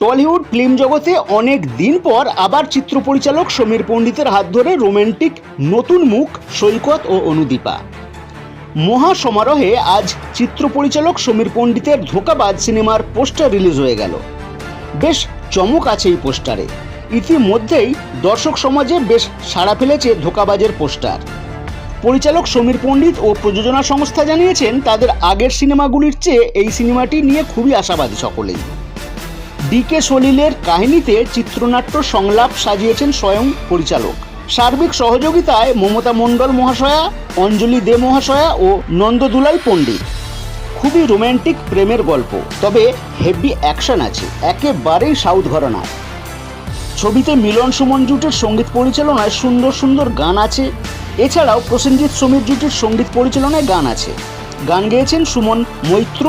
Tollywood film জগতে অনেক দিন পর আবার চিত্র পরিচালক সমীর পণ্ডিতের হাত ধরে রোমান্টিক নতুন মুখ সৈকত ও অনুদীপা। মহা সমারোহে আজ চিত্র পরিচালক সমীর পণ্ডিতের ধোকাবাজ সিনেমার পোস্টার রিলিজ হয়ে গেল। বেশ চমক আছে এই পোস্টারে। ইতিমধ্যেই দর্শক সমাজে বেশ সাড়া ফেলেছে ধোকাবাজের পোস্টার। পরিচালক সমীর পণ্ডিত ও প্রযোজনা সংস্থা জানিয়েছেন, তাদের আগের সিনেমাগুলির চেয়ে এই সিনেমাটি নিয়ে খুবই আশাবাদী সকলেই। ডিকে সলিলের কাহিনীতে চিত্রনাট্য সংলাপ সাজিয়েছেন স্বয়ং পরিচালক। সার্বিক সহযোগিতায় মমতা মণ্ডল মহাশয়া, অঞ্জলি দে মহাশয়া ও নন্দদুলাল পণ্ডিত। খুবই রোম্যান্টিক প্রেমের গল্প, তবে হেভি অ্যাকশন আছে, একেবারেই সাউথ ঘরানার ছবিতে মিলন সুমন জুটের সংগীত পরিচালনায় সুন্দর সুন্দর গান আছে, এছাড়াও প্রসেনজিৎ সমীর জুটের সংগীত পরিচালনায় গান আছে। গান গেয়েছেন সুমন মৈত্র,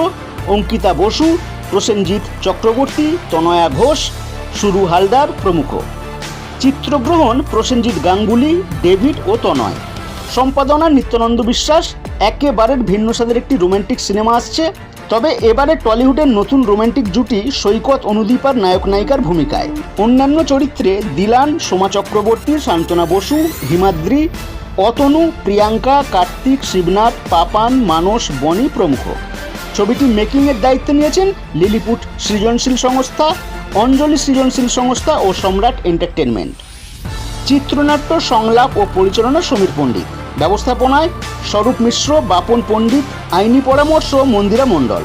অঙ্কিতা বসু প্রসেনজিৎ চক্রবর্তী, তনয়া ঘোষ, সুরু হালদার প্রমুখ। চিত্রগ্রহণ প্রসেনজিৎ গাঙ্গুলি, ডেভিড ও তনয়। সম্পাদনা নিত্যানন্দ বিশ্বাস, একেবারের ভিন্ন স্বাদের একটি রোমান্টিক সিনেমা আসছে। তবে এবারে টলিউডের নতুন রোমান্টিক জুটি সৈকত অনুদীপার নায়ক নায়িকার ভূমিকায়। অন্যান্য চরিত্রে দিলান সোমা চক্রবর্তী শান্তনা বসু, হিমাদ্রি, অতনু, প্রিয়াঙ্কা, কার্তিক, শিবনাথ, পাপান, মানস, বনি প্রমুখ। ছবিটি মেকিংয়ের দায়িত্ব নিয়েছেন লিলিপুট সৃজনশীল সংস্থা, অঞ্জলি সৃজনশীল সংস্থা ও সম্রাট এন্টারটেনমেন্ট চিত্রনাট্য, সংলাপ ও পরিচালনা সমীর পণ্ডিত। ব্যবস্থাপনায় স্বরূপ মিশ্র, বাপন পণ্ডিত, আইনি পরামর্শ মন্দিরা মণ্ডল।